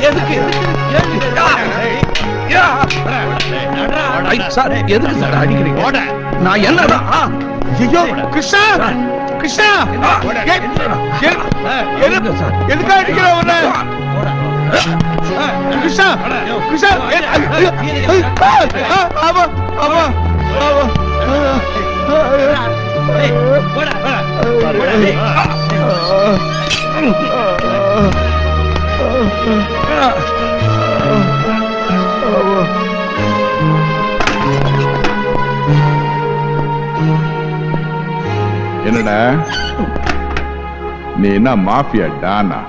எதுக்கு சார் எதுக்கு சார் அடிக்கிறீங்க நான் என்னதான் ஐயோ கிருஷ்ணா கிருஷ்ணா எதுக்கு சார் அடிக்கிற கிருஷ்ணா கிருஷ்ணா ஆமா ஆமா ஆமா என்னடா? நீ என்ன மாஃபியா டானா?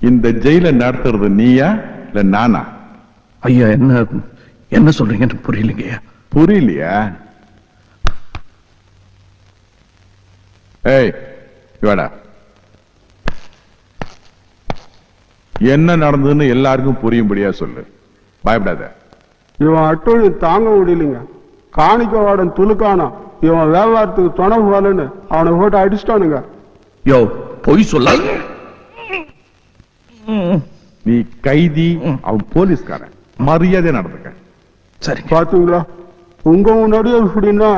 இந்த ஜெயில நடத்துறது நீயா இல்ல நானா? ஐயா என்ன என்ன சொல்றீங்கன்னு புரியலைங்கய்யா புரியலையா? ஏய் வாடா. என்ன நடந்ததுன்னு எல்லாருக்கும் புரியும்படியா சொல்லு. பயப்படாத. இவன் அட்டொழி தாங்க முடியலைங்க. காணிக்க வாடன் துலுக்கானா? இவன் வியாபாரத்துக்கு துணை போலன்னு அவனை போட்டு அடிச்சிட்டானுங்க. யோ பொய் சொல்லாத. நீ கைதி அவன் போலீஸ்காரன். மரியாதை நடந்துக்க. சரிங்க. பாத்தீங்களா? உங்க முன்னாடியே இப்படின்னா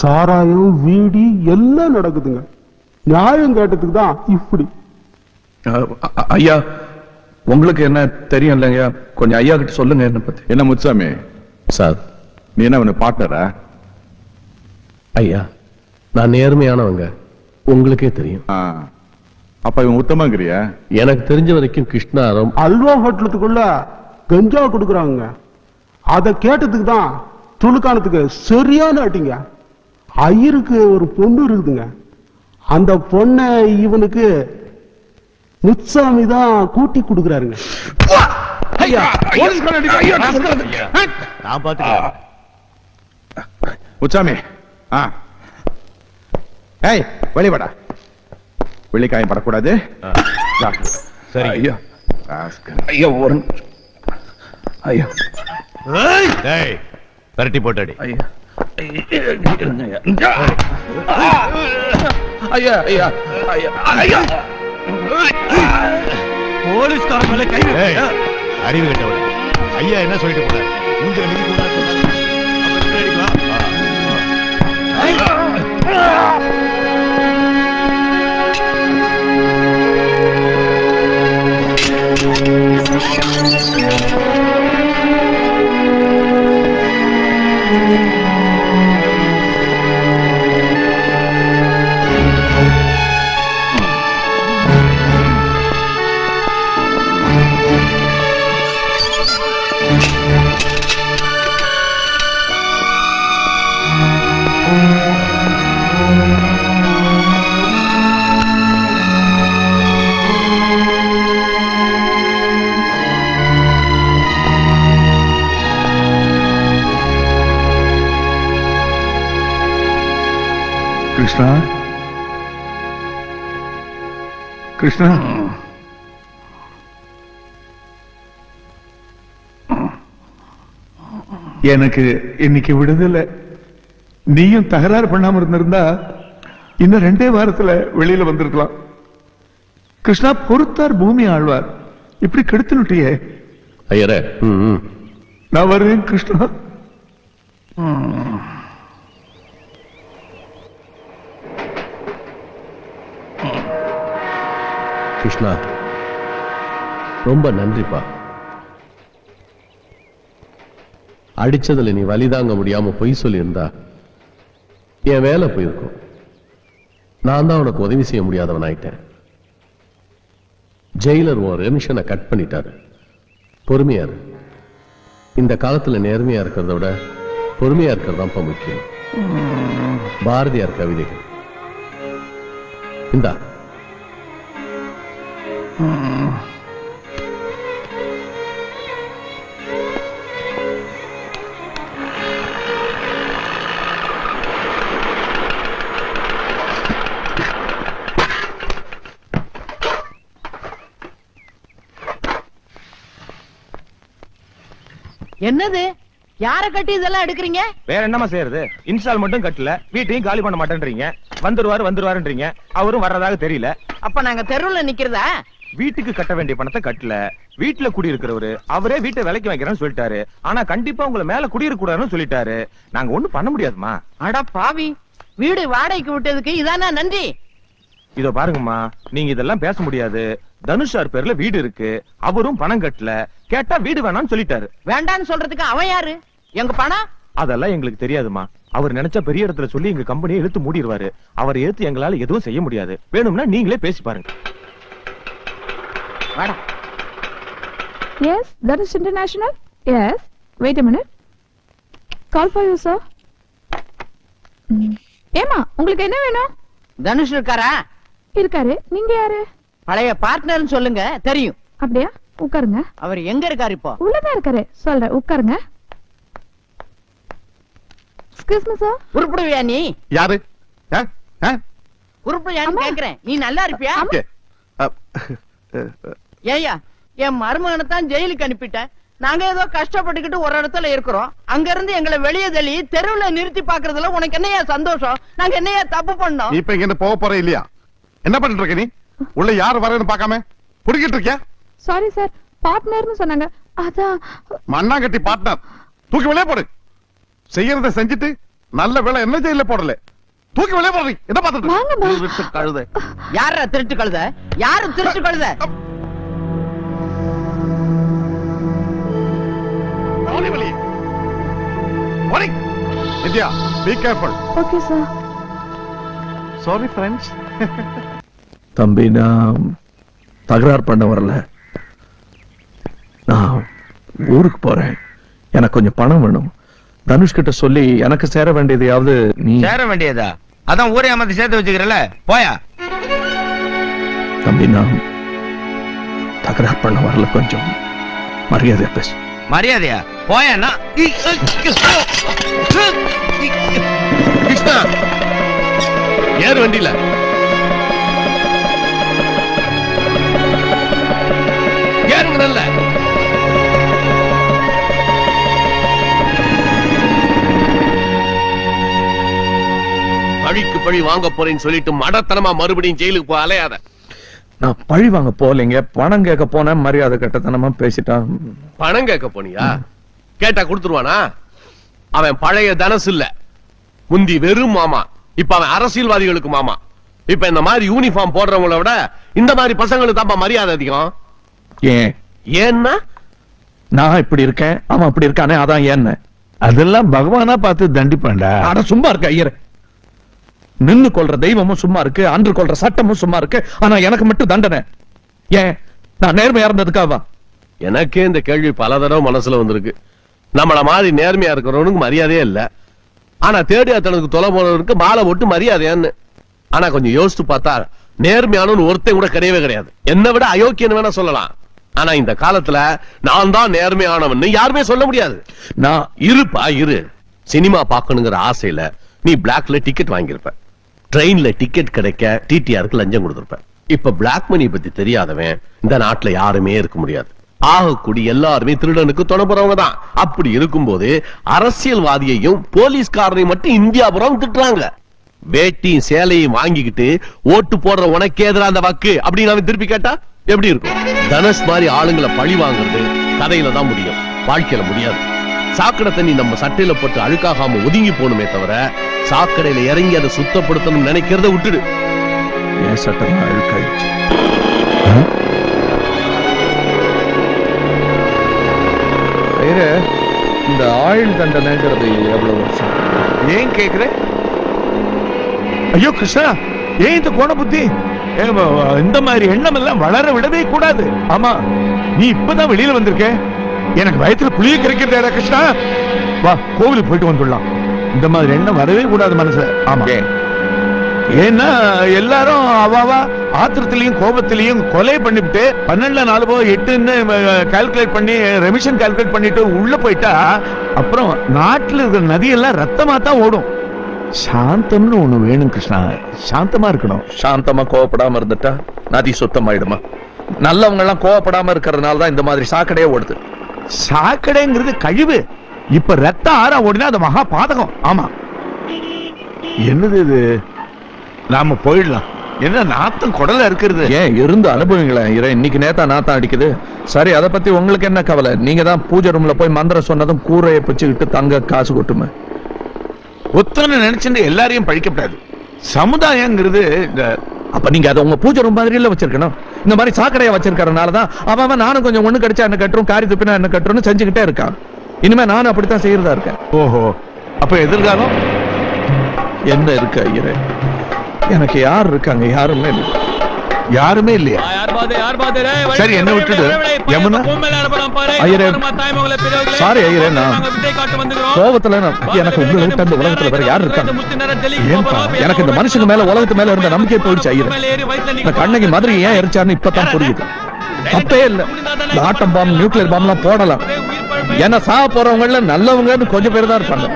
சாராயம் வீடி எல்லாம் நடக்குதுங்க. நியாயம் கேட்டதுக்கு தான் இப்படி. ஐயா உங்களுக்கு என்ன தெரியும் இல்லைங்கய்யா கொஞ்சம் ஐயா கிட்ட சொல்லுங்க என்ன பத்தி. என்ன முச்சாமி சார். நீ என்ன அவனை பார்ட்னரா ஐயா நான் நேர்மையானவங்க. உங்களுக்கே தெரியும். ஆ. அப்ப இவன் உத்தமங்கிறியா? எனக்கு தெரிஞ்ச வரைக்கும் கிருஷ்ணாரம் அல்வா ஹோட்டலுக்குள்ள கஞ்சா கொடுக்குறாங்க. அதை கேட்டதுக்கு தான் துலுக்கானத்துக்கு சரியான அடிங்க ஐயருக்கு ஒரு பொண்ணு இருக்குதுங்க. அந்த பொண்ணை இவனுக்கு முச்சாமி தான் கூட்டி கொடுக்குறாருங்க. நான் பாத்துக்கிறேன். முச்சாமி ஆ. ஏய் வெளிவாடா வெள்ளிக்காயம் படக்கூடாது. சரி. ஐயா. ஐயா ஒரு. ஐயா. பரட்டி போட்டாடி. ஐயா. ஐயா, ஐயா. ஐயா ஐயா. ஐயா. ஐயா. போலீஸ்கார மேல கை அறிவு கட்டவள ஐயா என்ன சொல்லிட்டு போனார்? மூஞ்சில மிதி கூடாது கிருஷ்ணா. எனக்கு இன்னைக்கு விடுதலை. நீயும் தகராறு பண்ணாம இருந்திருந்தா இன்னும் ரெண்டே வாரத்துல வெளியில வந்திருக்கலாம். கிருஷ்ணா பொறுத்தார் பூமி ஆழ்வார். இப்படி கெடுத்துனுட்டியே. ஐயரே. நான் வருவேன் கிருஷ்ணா. கிருஷ்ணா. ரொம்ப நன்றிப்பா. அடிச்சதுல நீ வலி தாங்க முடியாம பொய் சொல்லியிருந்தா என் வேலை போயிருக்கும். நான் தான் உனக்கு உதவி செய்ய முடியாதவன் ஆயிட்டேன் ஜெயிலர் உன் ரெமிஷனை கட் பண்ணிட்டாரு. பொறுமையா இரு. இந்த காலத்துல நேர்மையா இருக்கிறத விட பொறுமையா இருக்கிறது தான் முக்கியம். பாரதியார் கவிதைகள். இந்தா. என்னது? யார கட்டி இதெல்லாம் எடுக்கிறீங்க? வேற என்னமா செய்யறது? இன்ஸ்டால் மட்டும் கட்டல வீட்டையும் காலி பண்ண மாட்டேன்றீங்க. வந்துருவாரு வந்துருவாருன்றீங்க. அவரும் வர்றதாக தெரியல. அப்ப நாங்க தெருவுல நிக்கிறதா? வீட்டுக்கு கட்ட வேண்டிய பணத்தை கட்டல. வீட்டுல குடியிருக்கிறவரு அவரே வீட்டை விலைக்கு வைக்கிறேன்னு சொல்லிட்டாரு. ஆனா கண்டிப்பா உங்களை மேல குடியிருக்க கூடாதுன்னு சொல்லிட்டாரு. நாங்க ஒண்ணும் பண்ண முடியாதுமா அட பாவி. வீடு வாடகைக்கு விட்டதுக்கு இதானா நன்றி? இதோ பாருங்கம்மா நீங்க இதெல்லாம் பேச முடியாது. தனுஷார் பேர்ல வீடு இருக்கு. அவரும் பணம் கட்டல. கேட்டா வீடு வேணாம்னு சொல்லிட்டாரு. வேண்டான்னு சொல்றதுக்கு அவன் யாரு? எங்க பணம்? அதெல்லாம் எங்களுக்கு தெரியாதுமா அவர் நினைச்ச பெரிய இடத்துல சொல்லி எங்க கம்பெனியை இழுத்து மூடிடுவாரு அவர் எடுத்து எங்களால எதுவும் செய்ய முடியாது. வேணும்னா நீங்களே பேசி பாருங்க. வாடா. Yes, that is international. Yes. Wait a minute. Call for you, sir. ம். ஏம்மா உங்களுக்கு என்ன வேணும்? தனுஷ் இருக்காரா? இருக்காரு. நீங்க யாரு? பழைய பார்ட்னர்னு சொல்லுங்க தெரியும். அப்படியா? உட்காருங்க. அவர் எங்க இருக்காரு இப்போ? உள்ளதான் இருக்காரு. சொல்றேன் உட்காருங்க. எக்ஸ்கியூஸ் மீ சார் உருப்பிடுவியா நீ? யாரு? உருப்பிடுவியான்னு. கேக்குறேன். நீ நல்லா இருப்பியா? ஏய்யா என் மருமகனை தான் ஜெயிலுக்கு அனுப்பிட்டேன் நாங்க ஏதோ கஷ்டப்பட்டுக்கிட்டு ஒரு இடத்துல இருக்கிறோம். அங்க இருந்து எங்களை வெளியே தள்ளி தெருவுல நிறுத்தி பாக்குறதுல உனக்கு என்னையா சந்தோஷம்? நாங்க என்னையா தப்பு பண்ணோம்? இப்ப இங்க இருந்து போக போற இல்லையா? என்ன பண்ணிட்டு இருக்க நீ? உள்ள யார் வரேன்னு பார்க்காம? புடிக்கிட்டு இருக்கியா? சாரி சார் பார்ட்னர்னு சொன்னாங்க. அதான். மண்ணாங்கட்டி பார்ட்னர் தூக்கி வெளியே போடு. செய்யறத செஞ்சுட்டு நல்ல வேலை என்ன ஜெயில போடல? தூக்கி வெளியே போடுறீ என்ன. பார்த்துட்டு கழுத. யார திருட்டு கழுத? யாரு திருட்டு கழுத? ஓடி வெளியே. ஓடி. Vidya be careful okay sir sorry friends தம்பி நான் தகராறு பண்ண வரல. நான் ஊருக்கு போறேன். எனக்கு கொஞ்சம் பணம் வேணும். தனுஷ் கிட்ட சொல்லி எனக்கு சேர வேண்டியதையாவது நீ சேர வேண்டியதா? அதான் ஊரே அமர்த்தி சேர்த்து வச்சுக்கிறல போயா. தம்பி நான் தகராறு பண்ண வரல கொஞ்சம். மரியாதையா பேசு. மரியாதையா? போயா கிருஷ்ணா ஏறு வண்டியில. ஏறுங்க நல்ல. பழிக்கு பழி வாங்க போறேன்னு சொல்லிட்டு மடத்தனமா மறுபடியும் ஜெயிலுக்கு போ அலையாத. நான் பழி வாங்க போகலைங்க. பணம் கேட்க போனேன் மரியாதை கட்டத்தனமா பேசிட்டான். பணம் கேட்க போனியா? கேட்டா கொடுத்துருவானா? அவன் பழைய தனசு இல்ல. முந்தி வெறும் மாமா. இப்ப அவன் அரசியல்வாதிகளுக்கு மாமா. இப்ப இந்த மாதிரி யூனிஃபார்ம் போடுறவங்கள விட இந்த மாதிரி பசங்களுக்கு தான்ப்பா மரியாதை அதிகம். ஏன்? ஏன்னா? நான் இப்படி இருக்கேன் அவன் அப்படி இருக்கானே அதான் ஏன்னு. அதெல்லாம் பகவானா பார்த்து தண்டிப்பான்டா. அட சும்மா இருக்க ஐயர். நின்னு கொள்ற தெய்வமும் சும்மா இருக்கு அன்று கொள்ற சட்டமும் சும்மா இருக்கு ஆனா எனக்கு மட்டும் தண்டனை. ஏன்? நான் நேர்மையா இருந்ததுக்காவா எனக்கே இந்த கேள்வி பல தடவை மனசுல வந்திருக்கு. நம்மள மாதிரி நேர்மையா இருக்கிறவனுக்கு மரியாதையே இல்ல. ஆனா தேடியாத்தனுக்கு தொலை போனவனுக்கு மாலை போட்டு மரியாதையான்னு. ஆனா கொஞ்சம் யோசிச்சு பார்த்தா நேர்மையானவன் ஒருத்தன் கூட கிடையவே கிடையாது. என்னை விட அயோக்கியன்னு வேணா சொல்லலாம். ஆனா இந்த காலத்துல நான் தான் நேர்மையானவன் யாருமே சொல்ல முடியாது. நான் இருப்பா இரு. சினிமா பார்க்கணுங்கிற ஆசையில நீ பிளாக்ல டிக்கெட் வாங்கியிருப்ப. ட்ரெயின்ல டிக்கெட் கிடைக்க டிடிஆருக்கு லஞ்சம் கொடுத்துருப்பேன். இப்ப பிளாக் மணி பத்தி தெரியாதவன் இந்த நாட்டுல யாருமே இருக்க முடியாது. ஆகக்கூடி எல்லாருமே திருடனுக்கு துணை தான். அப்படி இருக்கும்போது அரசியல்வாதியையும் போலீஸ்காரனையும் மட்டும் இந்தியாபுரம் திட்டுறாங்க. வேட்டியும் சேலையும் வாங்கிக்கிட்டு ஓட்டு போடுற உனக்கு எதிரா அந்த வக்கு அப்படின்னு அவன் திருப்பி கேட்டா எப்படி இருக்கும்? தனுஷ் மாதிரி ஆளுங்களை பழி வாங்குறது கதையில தான் முடியும். வாழ்க்கையில முடியாது. சாக்கடை தண்ணி நம்ம சட்டையில போட்டு அழுக்காகாம ஒதுங்கி போகணுமே தவிர சாக்கடையில இறங்கி அதை சுத்தப்படுத்தணும் நினைக்கிறத விட்டுடு. என் சட்டம் அழுக்காயிடுச்சு? இந்த ஆயுள் தண்டனைங்கிறது எவ்வளவு வருஷம்? ஏன் கேக்குற? ஐயோ கிருஷ்ணா ஏன் இந்த கோண புத்தி? இந்த மாதிரி எண்ணம் எல்லாம் வளர விடவே கூடாது. ஆமா நீ இப்பதான் வெளியில வந்திருக்க? எனக்கு வயத்துல புளிய கிடைக்கிறதா கிருஷ்ணா? வா கோவிலுக்கு போயிட்டு வந்துடலாம். இந்த மாதிரி எண்ணம் வரவே கூடாது மனசுல. ஆமா. ஏன்? ஏன்னா எல்லாரும் அவாவா ஆத்திரத்திலையும் கோபத்திலையும் கொலை பண்ணிவிட்டு பன்னெண்டுல நாலு போ எட்டுன்னு கால்குலேட் பண்ணி ரெமிஷன் கால்குலேட் பண்ணிட்டு உள்ள போயிட்டா அப்புறம் நாட்டுல இருக்கிற நதியெல்லாம் ரத்தமா தான் ஓடும். சாந்தம்னு ஒண்ணு வேணும் கிருஷ்ணா. சாந்தமா இருக்கணும். சாந்தமா கோவப்படாம இருந்துட்டா நதி சுத்தமாயிடுமா? நல்லவங்க எல்லாம் கோவப்படாம இருக்கிறதுனால தான் இந்த மாதிரி சாக்கடையே ஓடுது. சாக்கடைங்கிறது கழிவு. இப்ப ரத்த ஆறா ஓடினா அது மகா பாதகம். ஆமா. என்னது இது? நாம போயிடலாம். என்ன நாத்தம் குடல இருக்கிறது? ஏன் இருந்து அனுபவங்களேன் இறை இன்னைக்கு நேத்தா நாத்தம் அடிக்குது. சரி அதை பத்தி உங்களுக்கு என்ன கவலை? நீங்க தான் பூஜை ரூம்ல போய் மந்திரம் சொன்னதும் கூரையை பிச்சுக்கிட்டு தங்க காசு கொட்டுமே. ஒத்தனை நினைச்சுட்டு எல்லாரையும் பழிக்கப்படாது சமுதாயங்கிறது இந்த அப்ப நீங்க அதை உங்க பூஜை ரூம் மாதிரி இல்ல வச்சிருக்கணும். இந்த மாதிரி சாக்கடையா வச்சிருக்கறனால தான் அவன் அவன் நானும் கொஞ்சம் ஒண்ணு கடிச்சா என்ன கட்டுறோம் காரி துப்பினா என்ன கட்டுறோம்னு செஞ்சுக்கிட்டே இருக்கான். இனிமே நானும் அப்படித்தான் செய்யறதா இருக்கேன். ஓஹோ. அப்ப எதிர்காலம்? என்ன இருக்கு ஐயரே? எனக்கு யார் இருக்காங்க? யாருமே இல்லை. யாருமே இல்லையா? சரி என்ன விட்டுடு. யமுனா? ஐயரே. சாரி ஐயரே நான் கோபத்துல எனக்கு உங்களை விட்டு அந்த உலகத்துல வேற யார் இருக்காங்க? ஏன்பா? எனக்கு இந்த மனுஷங்க மேல உலகத்து மேல இருந்த நம்பிக்கை போயிடுச்சு ஐயரே. இந்த கண்ணகி மாதிரி ஏன் எரிச்சாருன்னு இப்பதான் புரியுது. தப்பே இல்ல. ஆட்டம் பாம் நியூக்ளியர் பாம் எல்லாம் போடலாம். ஏன்னா சாக போறவங்கள நல்லவங்கன்னு கொஞ்சம் பேர் தான் இருப்பாங்க.